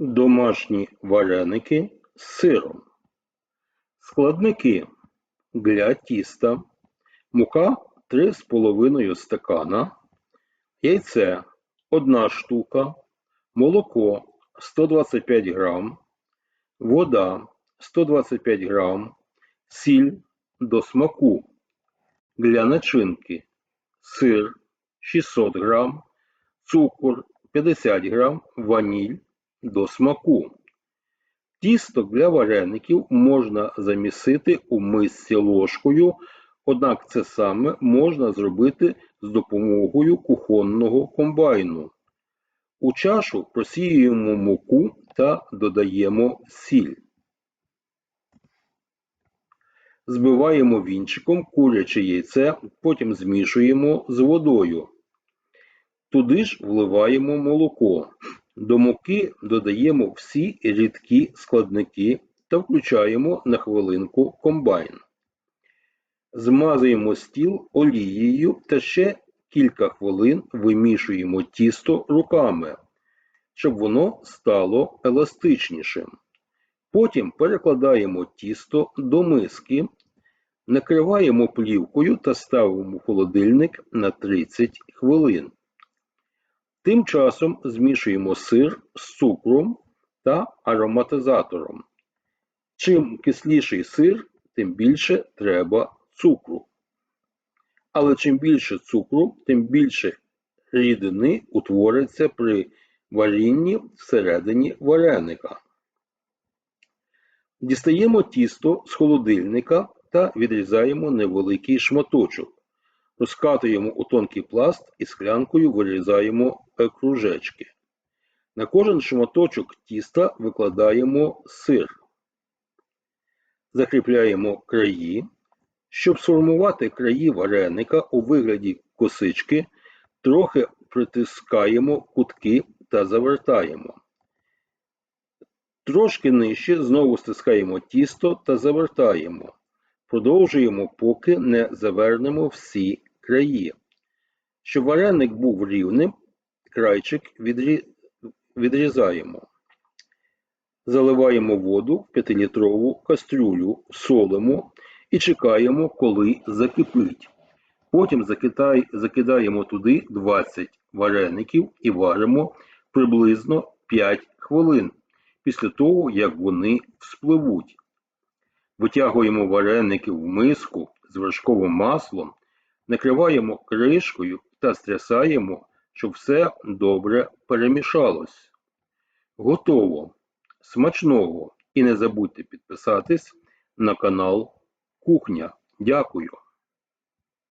Домашні вареники з сиром. Складники для тіста. Мука 3,5 стакана, яйце 1 штука, молоко 125 грам, вода 125 грам, сіль до смаку. Для начинки сир 600 грам, цукор 50 грам, ваніль до смаку. Тісто для вареників можна замісити у мисці ложкою, однак це саме можна зробити з допомогою кухонного комбайну. У чашу просіюємо муку та додаємо сіль. Збиваємо вінчиком куряче яйце, потім змішуємо з водою. Туди ж вливаємо молоко. До муки додаємо всі рідкі складники та включаємо на хвилинку комбайн. Змазуємо стіл олією та ще кілька хвилин вимішуємо тісто руками, щоб воно стало еластичнішим. Потім перекладаємо тісто до миски, накриваємо плівкою та ставимо в холодильник на 30 хвилин. Тим часом змішуємо сир з цукром та ароматизатором. Чим кисліший сир, тим більше треба цукру. Але чим більше цукру, тим більше рідини утвориться при варінні всередині вареника. Дістаємо тісто з холодильника та відрізаємо невеликий шматочок. Розкатуємо у тонкий пласт і склянкою вирізаємо кружечки. На кожен шматочок тіста викладаємо сир. Закріпляємо краї. Щоб сформувати краї вареника у вигляді косички, трохи притискаємо кутки та завертаємо. Трошки нижче знову стискаємо тісто та завертаємо. Продовжуємо, поки не завернемо всі краї. Щоб вареник був рівним, крайчик відрі... відрізаємо. Заливаємо воду в 5-літрову кастрюлю, солимо і чекаємо, коли закипить. Потім закидаємо туди 20 вареників і варимо приблизно 5 хвилин після того, як вони вспливуть. Витягуємо вареники в миску з вершковим маслом, накриваємо кришкою та стрясаємо, щоб все добре перемішалось. Готово! Смачного! І не забудьте підписатись на канал Кухня. Дякую!